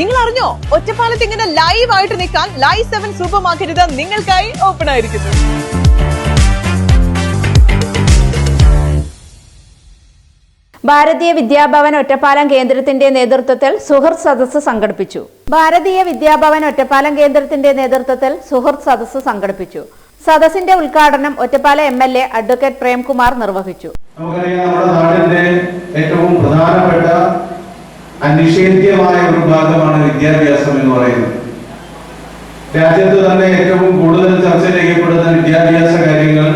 നിങ്ങൾ അറിഞ്ഞോ ഒറ്റപ്പാലത്ത് ഇങ്ങനെ ലൈവ് ആയിട്ട് നിൽക്കാൻ ലൈവ് സെവൻ സൂപ്പർ മാർക്കറ്റ് നിങ്ങൾക്കായി ഓപ്പൺ ആയിരിക്കുന്നു. ഭാരതീയ വിദ്യാഭവൻ ഒറ്റപ്പാലം കേന്ദ്രത്തിന്റെ നേതൃത്വത്തിൽ സുഹൃത്ത് സദസ്സ് സംഘടിപ്പിച്ചു. ഭാരതീയ വിദ്യാഭവൻ ഒറ്റപ്പാലം കേന്ദ്രത്തിന്റെ നേതൃത്വത്തിൽ സുഹൃത്ത് സദസ്സ് സംഘടിപ്പിച്ചു. സദസ്സിന്റെ ഉദ്ഘാടനം Ottapalam M L A advocate Premkumar നിർവഹിച്ചു. നമുക്കറിയാം നമ്മുടെ നാടിന്റെ ഏറ്റവും പ്രധാനപ്പെട്ട അനിഷേധ്യമായ ഒരു ഭാഗമാണ് വിദ്യാഭ്യാസം എന്ന് പറയുന്നത്. രാജ്യത്ത് തന്നെ ഏറ്റവും കൂടുതൽ ചർച്ച ചെയ്യപ്പെടുന്ന വിദ്യാഭ്യാസ കാര്യങ്ങൾ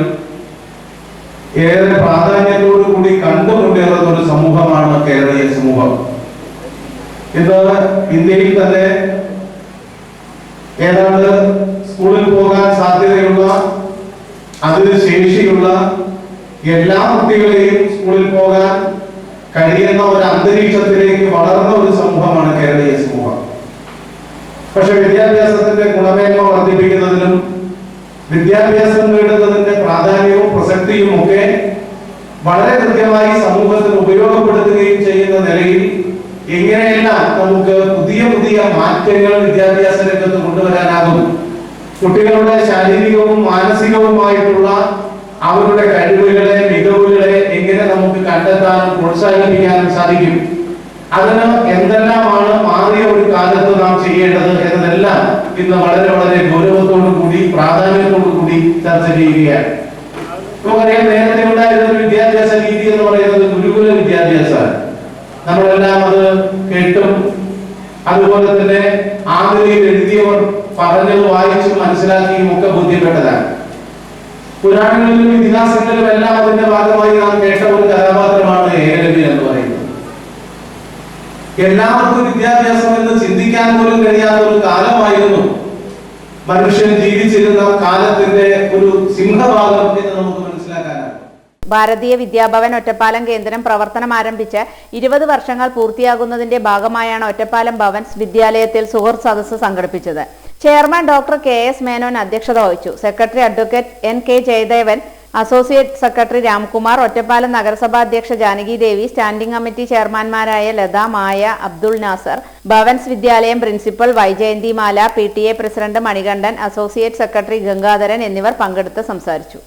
ഏറെ പ്രാധാന്യത്തോടു കൂടി കണ്ടുമുട്ടേറുന്ന ഒരു സമൂഹമാണ് കേരളീയ സമൂഹം. ഇത് ഇന്ത്യയിൽ തന്നെ ഏതാണ്ട് സ്കൂളിൽ പോകാൻ സാധ്യതയുള്ള അതിന് ശേഷിയുള്ള എല്ലാ കുട്ടികളെയും സ്കൂളിൽ പോകാൻ കഴിയുന്ന ഒരു അന്തരീക്ഷത്തിലേക്ക് വളർന്ന ഒരു സമൂഹമാണ് കേരളീയ സമൂഹം. പക്ഷെ വിദ്യാഭ്യാസത്തിന്റെ ഗുണമേന്മ വർദ്ധിപ്പിക്കുന്നതിനും വിദ്യാഭ്യാസം നേടുന്നതിന്റെ പ്രാധാന്യവും പ്രസക്തിയും ഒക്കെ വളരെ കൃത്യമായി സമൂഹത്തിന് ഉപയോഗപ്പെടുത്തുകയും ചെയ്യുന്ന നിലയിൽ എങ്ങനെയെല്ലാം നമുക്ക് പുതിയ പുതിയ മാറ്റങ്ങൾ വിദ്യാഭ്യാസ രംഗത്ത് കൊണ്ടുവരാനാകും. കുട്ടികളുടെ ശാരീരികവും മാനസികവുമായിട്ടുള്ള അവരുടെ കഴിവുകളെ മികവുകളെ എങ്ങനെ നമുക്ക് കണ്ടെത്താനും പ്രോത്സാഹിപ്പിക്കാനും സാധിക്കും. അതിന് എന്തെല്ലാമാണ് മാറിയ ഒരു കാലത്ത് നാം ചെയ്യേണ്ടത് എന്നതെല്ലാം ഇന്ന് വളരെ വളരെ ഗൗരവത്തോടു കൂടി പ്രാധാന്യത്തോടു കൂടി ചർച്ച ചെയ്യുകയാണ്. നമുക്കറിയാം നേരത്തെ ഉണ്ടായിരുന്ന ഒരു വിദ്യാഭ്യാസ രീതി എന്ന് പറയുന്നത് ഗുരുകുല വിദ്യാഭ്യാസമാണ്. നമ്മളെല്ലാം അത് കേട്ടും. അതുപോലെ തന്നെ ആധുനിക എഴുതിയവർ പറഞ്ഞത് വായിച്ചു മനസ്സിലാക്കിയും ഒക്കെ ബോധ്യപ്പെട്ടതാണ് പുരാണങ്ങളിലും ഇതിഹാസങ്ങളിലും എല്ലാം അതിന്റെ ഭാഗമായി നാം കേട്ട ഒരു കഥാപാത്രമാണ് ഏകലവ്യ എന്ന് പറയുന്നത്. എല്ലാവർക്കും വിദ്യാഭ്യാസം എന്ന് ചിന്തിക്കാൻ പോലും കഴിയാത്ത ഒരു കാലമായിരുന്നു മനുഷ്യൻ ജീവിച്ചിരുന്ന കാലത്തിന്റെ ഒരു സിംഹഭാഗം എന്ന് നമുക്ക് മനസ്സിലാക്കാനാണ് ഭാരതീയ വിദ്യാഭവൻ ഒറ്റപ്പാലം കേന്ദ്രം പ്രവർത്തനം ആരംഭിച്ച് ഇരുപത് വർഷങ്ങൾ പൂർത്തിയാകുന്നതിന്റെ ഭാഗമായാണ് ഒറ്റപ്പാലം ഭവൻസ് വിദ്യാലയത്തിൽ സുഹൃത്ത് സദസ്സ് സംഘടിപ്പിച്ചത്. Chairman doctor K S Menon അധ്യക്ഷത വഹിച്ചു. Secretary advocate N K Jayadevan associate secretary Ramkumar Ottapalam നഗരസഭാ അധ്യക്ഷ ജാനകി ദേവി സ്റ്റാൻഡിംഗ് കമ്മിറ്റി ചെയർമാൻമാരായ ലത മായ അബ്ദുൾ നാസർ ഭവൻസ് വിദ്യാലയം principal Vyjayanthimala P T A president Manikandan associate secretary Gangadharan എന്നിവർ പങ്കെടുത്ത് സംസാരിച്ചു.